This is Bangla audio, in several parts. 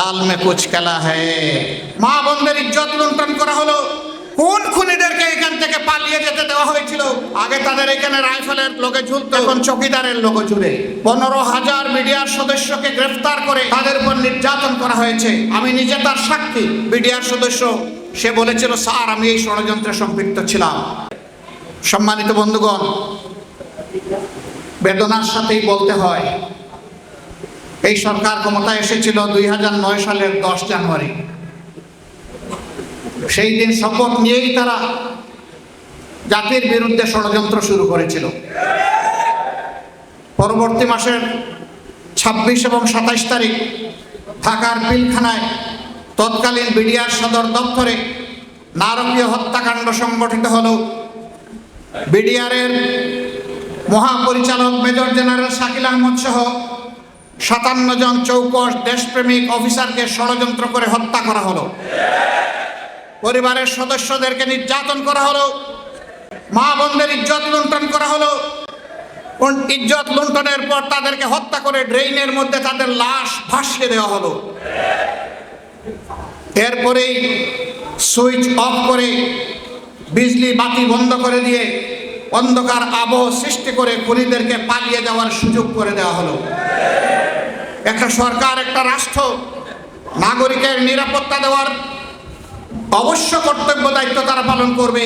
ডাল মে কুচ খেলা হ্যায়। মা বোনদের ইজ্জত লুণ্ঠন করা হলো। কোন খুনিদেরকে এখান থেকে পালিয়ে যেতে দেওয়া হয়েছিল? আগে তাদের এখানে রাইফেলের লোকে ঝুলতো। এখন চকিদারের লোকে ঝুলে। পনেরো হাজার মিডিয়ার সদস্যকে গ্রেফতার করে তাদের উপর নির্যাতন করা হয়েছে। আমি নিজে তার সাক্ষী। মিডিয়ার সদস্য, সে বলেছিল, স্যার, আমি এই ষড়যন্ত্রে সম্পৃক্ত ছিলাম। সম্মানিত বন্ধুগণ, বেদনার সাথেই বলতে হয় এই সরকার ক্ষমতায় এসেছিল দুই সালের দশ জানুয়ারি। সেই দিন শপথ নিয়েই তারা জাতির বিরুদ্ধে ষড়যন্ত্র শুরু করেছিল। পরবর্তী মাসের ছাব্বিশ এবং সাতাইশ তারিখ ঢাকার পিলখানায় তৎকালীন বিডিআর সদর দপ্তরে নারকীয় হত্যাকাণ্ড সংগঠিত হল। বিডিআরের মহাপরিচালক মেজর জেনারেল শাকিল আহমদ সহ সাতান্ন জন চৌকস দেশপ্রেমিক অফিসারকে ষড়যন্ত্র করে হত্যা করা হলো। পরিবারের সদস্যদেরকে নির্যাতন করা হলো। মা বোনদের ইজ্জত লুণ্ঠন করা হলো। ইজ্জত লুণ্ঠনের পর তাদেরকে হত্যা করে ড্রেইনের মধ্যে তাদের লাশ ভাসিয়ে দেওয়া হলো। এরপরেই সুইচ অফ করে বিজলি বাতি বন্ধ করে দিয়ে অন্ধকার আবহ সৃষ্টি করে খুনিদেরকে পালিয়ে যাওয়ার সুযোগ করে দেওয়া হলো। একটা সরকার, একটা রাষ্ট্র নাগরিকের নিরাপত্তা দেওয়ার অবশ্য কর্তব্য দায়িত্ব তারা পালন করবে।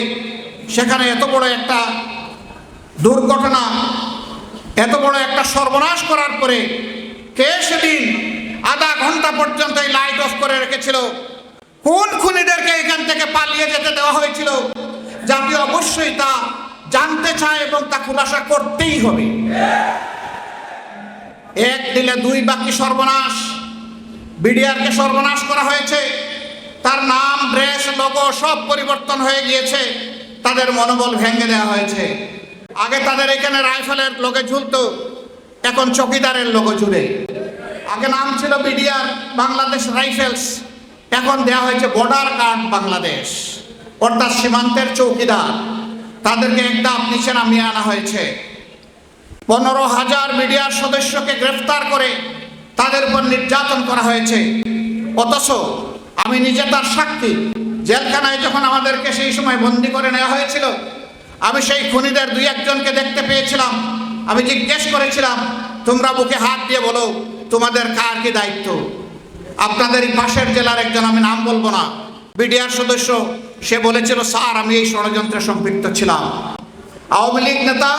সেখানে এত বড় একটা দুর্ঘটনা, এত বড় একটা সর্বনাশ করার পরে কে সেদিন আধা ঘণ্টা পর্যন্ত এই লাইট অফ করে রেখেছিল? কোন খুনিদেরকে এখান থেকে পালিয়ে যেতে দেওয়া হয়েছিল? জাতি অবশ্যই তা জানতে চায় এবং তা খুলাসা করতেই হবে। এক দিলে দুই বাকি সর্বনাশ। বিডিআরকে সর্বনাশ করা হয়েছে। তার নাম, ড্রেস লোগো সব পরিবর্তন হয়ে গিয়েছে। তাদের মনোবল ভেঙে দেওয়া হয়েছে। আগে তাদের এখানে রাইফেলের লোকে ঝুলতো, এখন চকিদারের লোগো ঝুলে। আগে নাম ছিল বিডিআর, বাংলাদেশ রাইফেলস। এখন দেওয়া হয়েছে বর্ডার গার্ড বাংলাদেশ। অর্থাৎ সীমান্তের চৌকিদার। তাদেরকে একটা নিচে নামিয়ে আনা হয়েছে। পনেরো হাজার মিডিয়ার সদস্যকে গ্রেফতার করে তাদের উপর নির্যাতন করা হয়েছে। অথচ আমি নিজে তার সাক্ষী। জেলখানায় যখন আমাদেরকে সেই সময় বন্দি করে নেওয়া হয়েছিল, আমি সেই খুনিদের দুই একজনকে দেখতে পেয়েছিলাম। আমি জিজ্ঞেস করেছিলাম, তোমরা বুকে হাত দিয়ে বলো, তোমাদের কার কি দায়িত্ব? আপনাদের পাশের জেলার একজন, আমি নাম বলব না বিডিআর সদস্য, সে বলেছিল, স্যার, আমি এই ষড়যন্ত্রে সম্পৃক্ত ছিলাম। আওয়ামী লীগ নেতা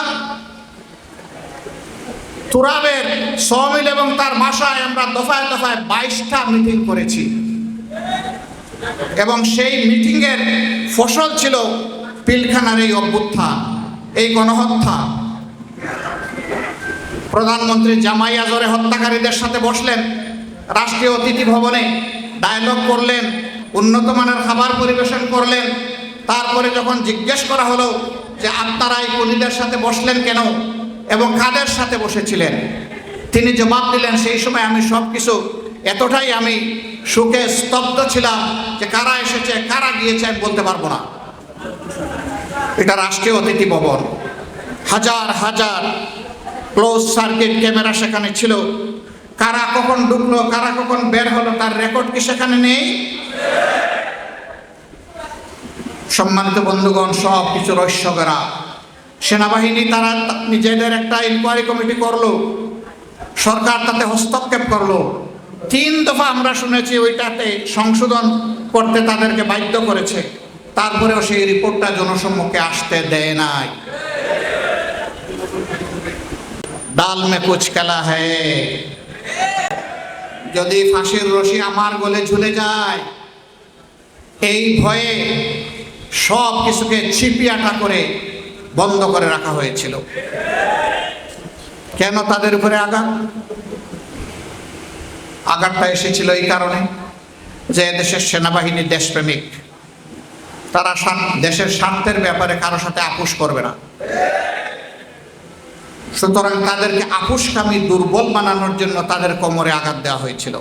তুরাবের সমিল এবং তার বাসায় আমরা দফায় দফায় বাইশটা মিটিং করেছি। এবং সেই মিটিংয়ের ফসল ছিল পিলখানার এই অভ্যুত্থান, এই গণহত্যা। প্রধানমন্ত্রী জামাই আজরে হত্যাকারীদের সাথে বসলেন, রাষ্ট্রীয় অতিথি ভবনে ডায়লগ করলেন, উন্নত মানের খাবার পরিবেশন করলেন। তারপরে যখন জিজ্ঞেস করা হলো যে, আপনারা এই খুনিদের সাথে বসলেন কেন? এবং কাদের সাথে বসেছিলেন? তিনি জবাব দিলেন, সেই সময় আমি সব কিছু এতটাই আমি সুখে স্তব্ধ ছিলাম যে কারা এসেছে, কারা গিয়েছে আমি বলতে পারব না। এটা রাষ্ট্রীয় অতিথি ভবন। হাজার হাজার ক্লোজ সার্কিট ক্যামেরা সেখানে ছিল। কারা কখন ঢুকলো, কারা কখন বের হলো, তার রেকর্ড কি সেখানে নেই? সম্মানিত বন্ধুগণ সব কিছু রহস্য করা সেনাবাহিনী তারা নিজেদের একটা ইনকোয়ারি কমিটি করল। সরকার তাতে হস্তক্ষেপ করল। তিন দফা আমরা শুনেছি ওইটাতে সংশোধন করতে তাদেরকে বাধ্য করেছে। তারপরেও সেই রিপোর্টটা জনসম্মুখে আসতে দেয় নাই। ডাল মে কুচ খেলা হ্যায়। যদি ফাঁসির রশি আমার গলে ঝুলে যায়, এই ভয়ে সব কিছুকে ছিপিয়াটা করে বন্ধ করে রাখা হয়েছিল। কেন তাদের উপরে আঘাত? আঘাতটা এসেছিল এই কারণে যে দেশের সেনাবাহিনী দেশপ্রেমিক। তারা দেশের স্বার্থের ব্যাপারে কারোর সাথে আপোষ করবে না। সুতরাং তাদেরকে আপোষকামী দুর্বল বানানোর জন্য তাদের কোমরে আঘাত দেওয়া হয়েছিল।